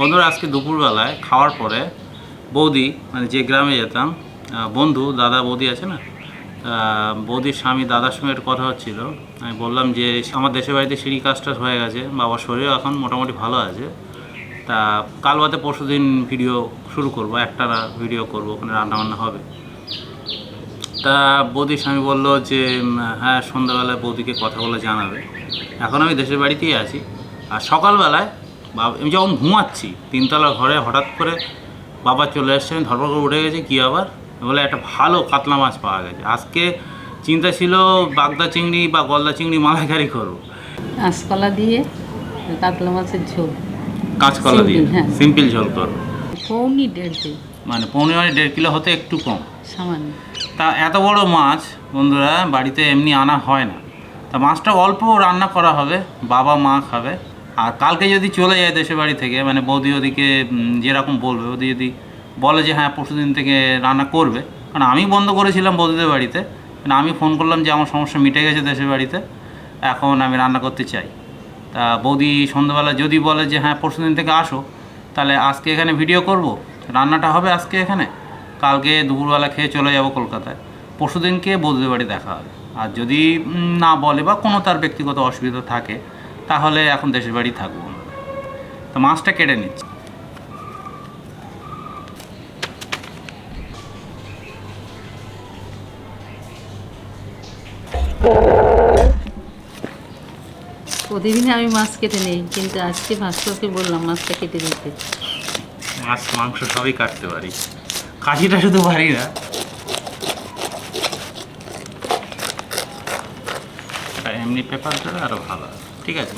বন্ধুরা, আজকে দুপুরবেলায় খাওয়ার পরে বৌদি মানে যে গ্রামে যেতাম বন্ধু, দাদা বৌদি আছে না বৌদির স্বামী দাদার সঙ্গে একটু কথা হচ্ছিল। আমি বললাম যে, আমার দেশের বাড়িতে সিঁড়ি কাজটা হয়ে গেছে বাবার শরীরও এখন মোটামুটি ভালো আছে। তা কাল বাদে পরশু দিন ভিডিও শুরু করব, একটা ভিডিও করব, ওখানে রান্নাবান্না হবে। তা বৌদির স্বামী বলল যে হ্যাঁ সন্ধ্যাবেলায় বৌদিকে কথা বলে জানাবে। এখন আমি দেশের বাড়িতেই আছি। আর সকালবেলায় বাবা আমি যখন ঘুমাচ্ছি তিনতলা ঘরে হঠাৎ করে বাবা চলে এসছে আমি ধরপড় করে উঠে গেছে কী আবার? বলে একটা ভালো কাতলা মাছ পাওয়া গেছে। আজকে চিন্তা ছিল বাগদা চিংড়ি বা গলদা চিংড়ি মালাইকারি করব। কাঁচকলা দিয়ে কাতলা মাছের ঝোল। কাঁচকলা দিয়ে? হ্যাঁ। সিম্পল ঝোল করব পৌনি দেড় মানে পনেরো মানে দেড় কিলো হতে একটু কম। সামান্য। তা এত বড় মাছ বন্ধুরা বাড়িতে এমনি আনা হয় না। তা মাছটা অল্প রান্না করা হবে বাবা মা খাবে। আর কালকে যদি চলে যায় দেশের বাড়ি থেকে মানে বৌদি ওদিকে যেরকম বলবে ওদি যদি বলে যে হ্যাঁ পরশু দিন থেকে রান্না করবে। কারণ আমি বন্ধ করেছিলাম বৌদিদের বাড়িতে। মানে আমি ফোন করলাম যে, আমার সমস্যা মিটে গেছে দেশের বাড়িতে। এখন আমি রান্না করতে চাই। তা বৌদি সন্ধ্যাবেলা যদি বলে যে হ্যাঁ পরশু দিন থেকে আসো, তাহলে আজকে এখানে ভিডিও করব। রান্নাটা হবে আজকে এখানে। কালকে দুপুরবেলা খেয়ে চলে যাব কলকাতায়। পরশু দিনকে বৌদিদের বাড়ি দেখা হবে। আর যদি না বলে বা কোনো তার ব্যক্তিগত অসুবিধা থাকে তাহলে এখন দেশের বাড়ি থাকব। তো মাছটা কেটে নিচ্ছি। প্রতিদিনই আমি মাছ কেটে নেই কিন্তু আজকে ভাস্করকে বললাম মাছটা কেটে দিতে। মাছ মাংস সবই কাটতে পারি। খাসিটা শুধু পারি না। আর এমনি পেপারটা আরও ভালো ঠিক আছে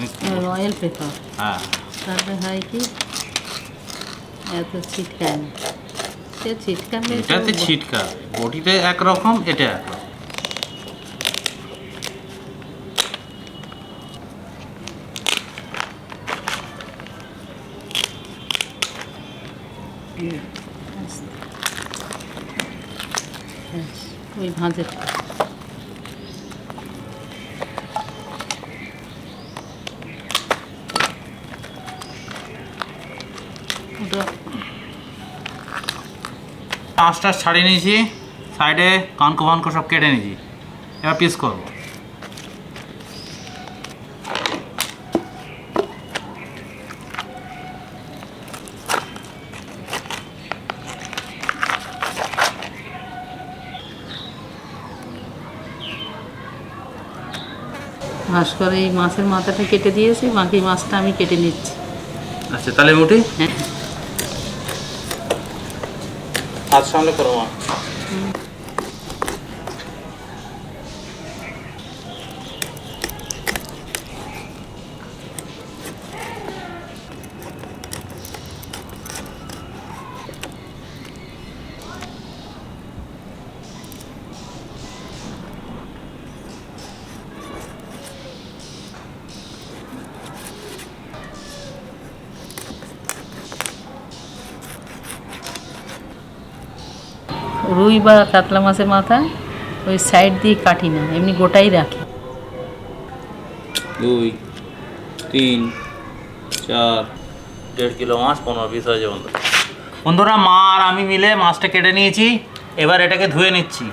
রয়্যাল পেপার। হ্যাঁ। তাহলে হয় কি? এত ছিটকায় না সে ছিটকাবে তো এটাতে ছিটকা। বটিতে একরকম এটা একরকম। ব্যাস, ওই ভাঁজের ওটা। পাঁচটা ছাড়িয়ে নিয়েছি সাইডে কানকো ফানকো সব কেটে নিয়েছি। এবার পিস করব। ভাস্কর এই মাছের মাথাটা কেটে দিয়েছি বাকি মাছটা আমি কেটে নিচ্ছি। আচ্ছা তাহলে উঠি হ্যাঁ। হাত সামনে করো মা রুই বা কাতলা মাছের মাথা ওই সাইড দিয়ে কাটি না এমনি গোটাই রাখি। দুই তিন চার। দেড় কিলো মাছ পনেরো পিস হয়েছে বন্ধু। বন্ধুরা মা আর আমি মিলে মাছটা কেটে নিয়েছি এবার এটাকে ধুয়ে নিচ্ছি।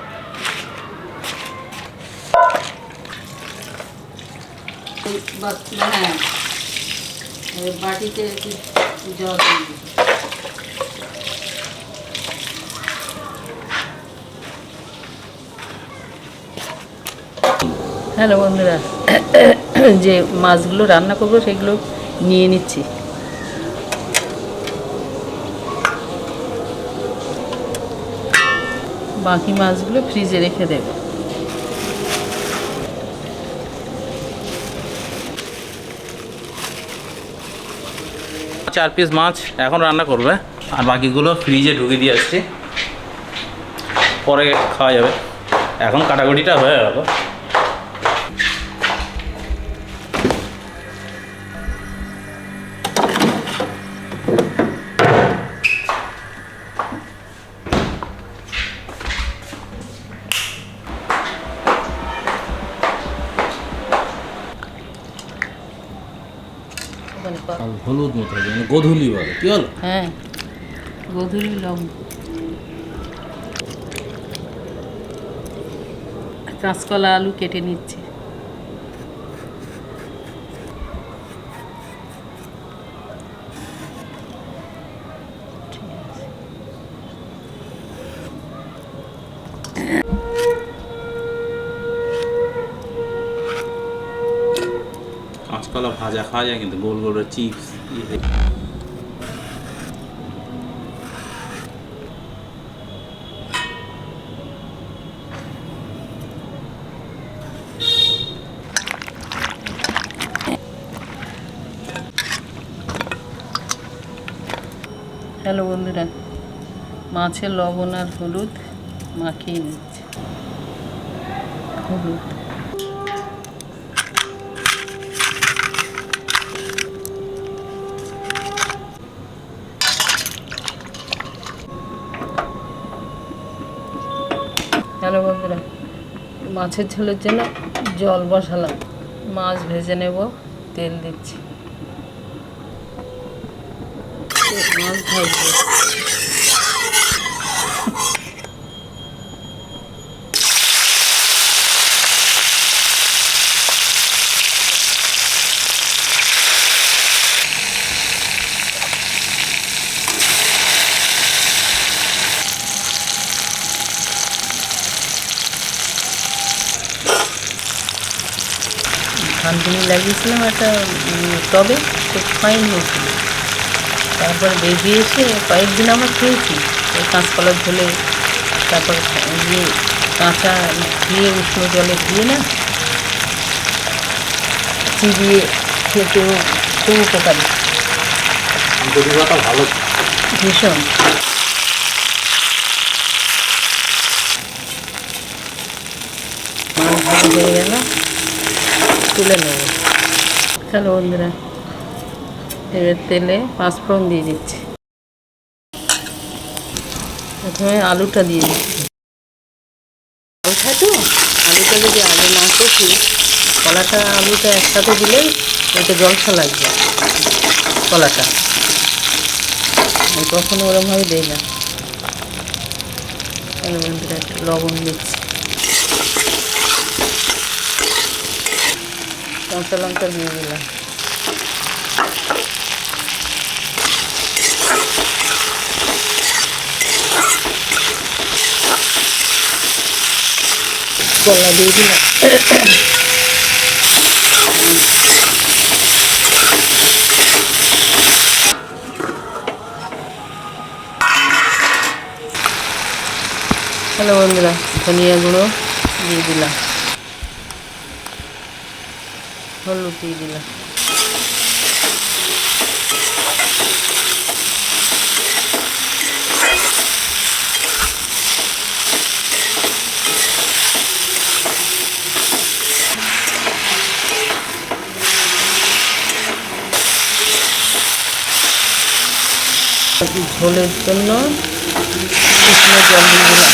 হ্যাঁ বাটিতে জল হ্যালো বন্ধুরা, যে মাছগুলো রান্না করব সেগুলো নিয়ে নিচ্ছি। বাকি মাছগুলো ফ্রিজে রেখে দেবো। চার পিস মাছ এখন রান্না করবে, আর বাকিগুলো ফ্রিজে ঢুকে দিয়ে আসছি। পরে খাওয়া যাবে। এখন কাটাকুটিটা হয়ে গেল। ওখানে কর। হলুদ মতো হবে মানে গধুলি বলে কি হলো হ্যাঁ। গধুলি লবণ। কাঁচকলা আলু কেটে নিচ্ছি। ভাজা খাওয়া যায়, কিন্তু গোল গোল চিপস হ্যালো বন্ধুরা, মাছের লবণ আর হলুদ মাখিয়ে নিচ্ছে। হলুদ। হ্যালো বন্ধুরা মাছের ঝোলের জন্য জল বসালাম। মাছ ভেজে নেব তেল দিচ্ছি। মাছ ভাজবো লাগিয়েছিলাম একটা টবে খুব ফাইন হয়েছিল। তারপর বেরিয়ে এসে কয়েকদিন আমরা খেয়েছি। ওই কাঁচকলার ঝোলে তারপর ইয়ে কাঁচা দিয়ে উষ্ণ জলে দিয়ে না চিবিয়ে খেতেও খুব উপকারী। ভালো। ভীষণ। হয়ে গেল তুলে নেব। চলো বন্ধুরা। এবার তেলে পাঁচফোড়ন দিয়ে দিচ্ছি। প্রথমে আলুটা দিয়ে দিচ্ছি। আলুটা তো আলুটা যদি আগে না কষি, কলাটা আলুটা একসাথে দিলেই ওটা জলসা লাগবে, কলাটা। আমি কখনো ওরমভাবে দিই না। বন্ধুরা একটু লবণ দিচ্ছি। কাঁচা লঙ্কা দিয়ে দিলাম কলা দিয়ে দিলাম হ্যালো বন্ধুরা ধনিয়া গুঁড়ো দিয়ে দিলাম হলুদ দিয়ে দিলাম। ঝোলের জন্য শুকনো জল দিয়ে দিলাম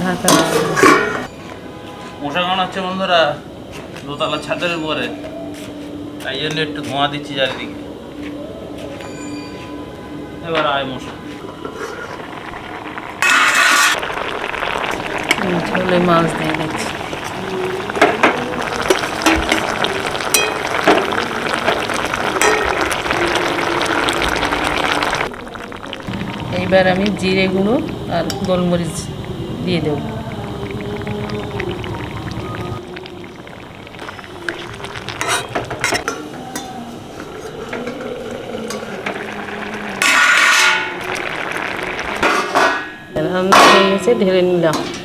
ঢাকা দিয়ে দিলাম। মশা কামড় হচ্ছে বন্ধুরা, দোতলা ছাদের উপরে। তাই জন্য একটু ধোঁয়া দিচ্ছি চারিদিকে। এবার আয় মশা। মাছ দিয়ে দিচ্ছি। এইবার আমি জিরে গুঁড়ো আর গোলমরিচ দিয়ে দেব। রান্না হয়ে গেছে ঢেলে নিলাম